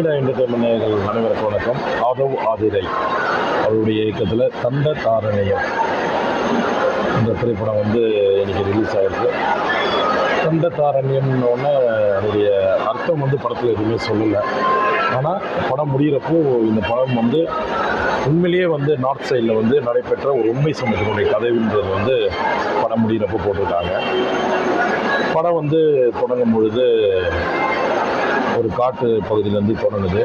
Media entertainment நேயர்கள் அனைவருக்கும் வணக்கம். ஆதவ் ஆதிரை அவருடைய இயக்கத்தில் தந்த தாரணையம் இந்த திரைப்படம் வந்து இன்னைக்கு ரிலீஸ் ஆகிருக்கு தந்த தாரண்யம்னு அதனுடைய அர்த்தம் வந்து படத்தில் எதுவுமே சொல்லலை. ஆனால் படம் முடிகிறப்போ இந்த படம் வந்து உண்மையிலேயே வந்து நார்த் சைடில் வந்து நடைபெற்ற ஒரு உண்மை சம்பவத்தினுடைய கதைன்றது வந்து படம் முடிகிறப்போ போட்டிருக்காங்க. படம் வந்து தொடங்கும் பொழுது ஒரு காட்டு பகுதியிலேருந்து தொடங்குது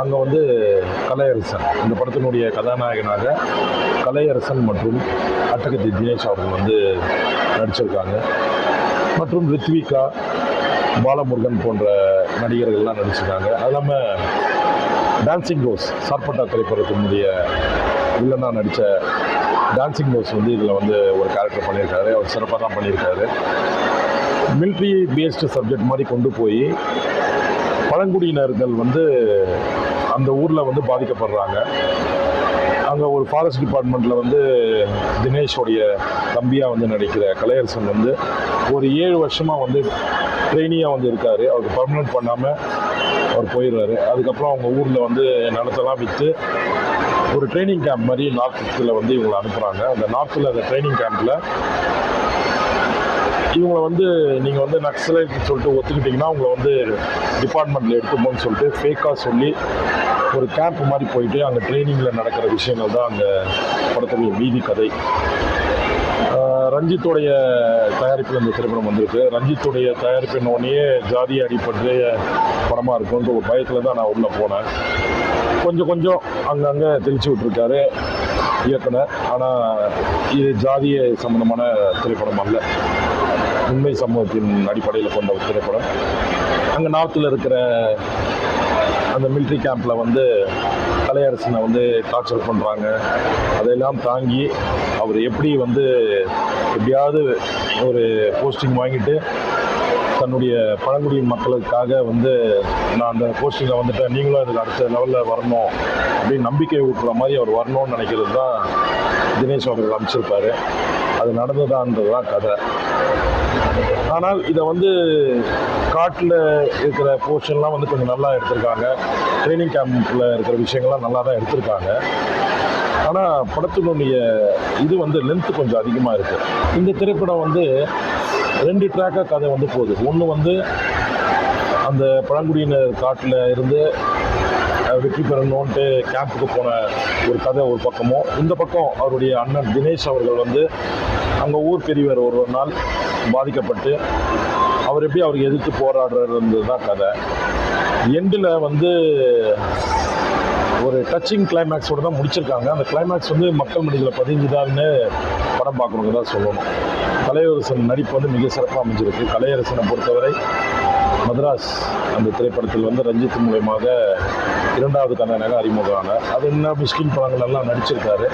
அங்கே வந்து கலையரசன் இந்த படத்தினுடைய கதாநாயகனாக கலையரசன் மற்றும் அட்டகத்தி தினேஷ் அவர்கள் வந்து நடிச்சிருக்காங்க. மற்றும் ரித்விகா பாலமுருகன் போன்ற நடிகர்கள்லாம் நடிச்சிருக்காங்க. அது இல்லாமல் டான்சிங் ரோஸ் சார்பட்டா திரைப்படத்தினுடைய வில்லனாக நடித்த டான்சிங் ரோஸ் வந்து இதில் வந்து ஒரு கேரக்டர் பண்ணியிருக்காரு. அவர் சிறப்பாக தான் பண்ணியிருக்காரு. மிலிட்ரி பேஸ்டு சப்ஜெக்ட் மாதிரி கொண்டு போய் பழங்குடியினர்கள் வந்து அந்த ஊரில் வந்து பாதிக்கப்படுறாங்க. அங்கே ஒரு ஃபாரஸ்ட் டிபார்ட்மெண்ட்டில் வந்து தினேஷோடைய தம்பியாக வந்து நடிக்கிற கலையரசன் வந்து ஒரு ஏழு வருஷமாக வந்து ட்ரெயினியாக வந்து இருக்கார். அவருக்கு பர்மனெண்ட் பண்ணாமல் அவர் போயிடுறாரு. அதுக்கப்புறம் அவங்க ஊரில் வந்து நிலத்தெல்லாம் விற்று ஒரு ட்ரைனிங் கேம்ப் மாதிரி நார்த்தில் வந்து இவங்களை அனுப்புகிறாங்க அந்த நார்த்தில் அந்த ட்ரைனிங் கேம்பில் இவங்களை வந்து நீங்கள் வந்து நக்சலைட் சொல்லிட்டு ஒத்துக்கிட்டிங்கன்னா உங்களை வந்து டிபார்ட்மெண்ட்டில் எடுத்துப்போன்னு சொல்லிட்டு ஃபேக்காக சொல்லி ஒரு கேம்ப் மாதிரி போயிட்டு அங்கே ட்ரைனிங்கில் நடக்கிற விஷயங்கள் தான் அங்கே படத்துடைய வீதி கதை. ரஞ்சித்துடைய தயாரிப்பில் இந்த திரைப்படம் வந்திருக்கு. ரஞ்சித்துடைய தயாரிப்பினோடனே ஜாதி அடிப்படைய படமாக இருக்குன்ற ஒரு பயத்தில் தான் நான் உள்ளே போனேன். கொஞ்சம் கொஞ்சம் அங்கங்கே தெளிச்சு விட்ருக்காரு இயக்குனர். ஆனால் இது ஜாதிய சம்பந்தமான திரைப்படம் அல்ல. உண்மை சம்பவத்தின் அடிப்படையில் கொண்ட ஒரு திரைப்படம். அங்கே நார்த்தில் இருக்கிற அந்த மிலிட்ரி கேம்பில் வந்து கலையரசனை வந்து டார்ச்சர் பண்ணுறாங்க அதையெல்லாம் தாங்கி அவர் எப்படி வந்து எப்படியாவது ஒரு போஸ்டிங் வாங்கிட்டு தன்னுடைய பழங்குடியின் மக்களுக்காக வந்து நான் அந்த போஸ்டிங்கில் வந்துட்டேன். நீங்களும் அதுக்கு அடுத்த லெவலில் வரணும் அப்படின்னு நம்பிக்கை ஊட்டுற மாதிரி அவர் வரணும்னு நினைக்கிறது தான் தினேஷ் அவர்கள் அமைச்சிருப்பார். அது நடந்ததான்றது தான் கதை. ஆனால் இதை வந்து காட்டில் இருக்கிற போர்ஷன்லாம் வந்து கொஞ்சம் நல்லா எடுத்திருக்காங்க. ட்ரைனிங் கேம்பில் இருக்கிற விஷயங்கள்லாம் நல்லா தான் எடுத்திருக்காங்க. ஆனால் படத்தினுடைய இது வந்து லென்த்து கொஞ்சம் அதிகமாக இருக்குது இந்த திரைப்படம் வந்து ரெண்டு ட்ராக்காக கதை வந்து போகுது. ஒன்று வந்து அந்த பழங்குடியினர் காட்டில் இருந்து வெற்றி பெறணுன்ட்டு கேம்புக்கு போன ஒரு கதை ஒரு பக்கமும். இந்த பக்கம் அவருடைய அண்ணன் தினேஷ் அவர்கள் வந்து அங்கே ஊர் பெரியவர் ஒரு ஒரு நாள் பாதிக்கப்பட்டு அவர் எப்படி அவருக்கு எதிர்த்து போராடுறது தான் கதை. எண்டில் வந்து ஒரு டச்சிங் கிளைமேக்ஸோடு தான் முடிச்சிருக்காங்க. அந்த கிளைமேக்ஸ் வந்து மக்கள் மனதில் பதிஞ்சுதான்னு படம் பார்க்கணுங்க தான் சொல்லணும். கலையரசன் நடிப்பு வந்து மிக சிறப்பாக அமைஞ்சிருக்கு. கலையரசனை பொறுத்தவரை மதராஸ் அந்த திரைப்படத்தில் வந்து ரஞ்சித் மூலயமாக இரண்டாவது கதாநாயக அறிமுகமான. அது என்ன மிஸ்கின் படங்கள் எல்லாம் நடிச்சிருக்காரு.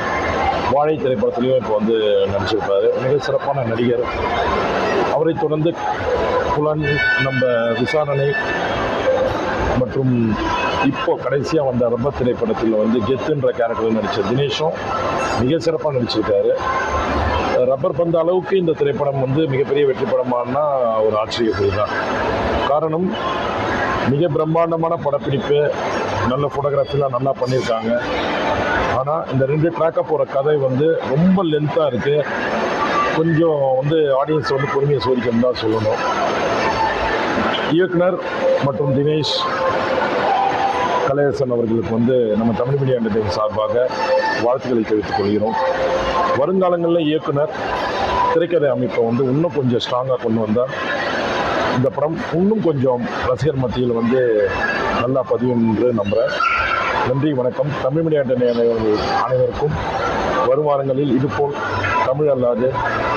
வாழை திரைப்படத்துலையும் இப்போ வந்து நடிச்சிருக்காரு மிக சிறப்பான நடிகர். அவரை தொடர்ந்து புலன் நம்ம விசாரணை மற்றும் இப்போ கடைசியாக வந்த ரப்ப திரைப்படத்தில் வந்து கெத்துன்ற கேரக்டர் நடித்த தினேஷும் மிக சிறப்பாக நடிச்சிருக்காரு. ரப்பர் பந்த அளவுக்கு இந்த திரைப்படம் வந்து மிகப்பெரிய வெற்றி படமானா ஒரு ஆச்சரியக்குறி தான். காரணம் மிக பிரம்மாண்டமான படப்பிடிப்பு நல்ல ஃபோட்டோகிராஃபிலாம் நல்லா பண்ணியிருக்காங்க ஆனால் இந்த ரெண்டு ட்ராக்காக போகிற கதை வந்து ரொம்ப லென்த்தாக இருக்குது கொஞ்சம் வந்து ஆடியன்ஸ் வந்து பொறுமையை சோதிக்கணும் தான் சொல்லணும். இயக்குனர் மற்றும் தினேஷ் கலையரசன் அவர்களுக்கு வந்து நம்ம தமிழ் மீடியா என்டர்டைன் சார்பாக வாழ்த்துக்களை தெரிவித்துக் கொள்கிறோம். வருங்காலங்களில் இயக்குனர் திரைக்கதை அமைப்பை வந்து இன்னும் கொஞ்சம் ஸ்ட்ராங்காக கொண்டு வந்தால் இந்த படம் இன்னும் கொஞ்சம் ரசிகர் மத்தியில் வந்து நல்லா பதியும் என்று நம்புகிறேன் நன்றி வணக்கம். தமிழ் மீடியா என்டர்டைன் அனைவருக்கும் வரும் வாரங்களில் இதுபோல் தமிழ் அல்லாது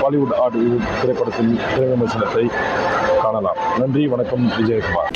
பாலிவுட் ஆடிவுட் திரைப்படத்தின் திரை விமர்சனத்தை காணலாம். நன்றி வணக்கம். விஜயகுமார்.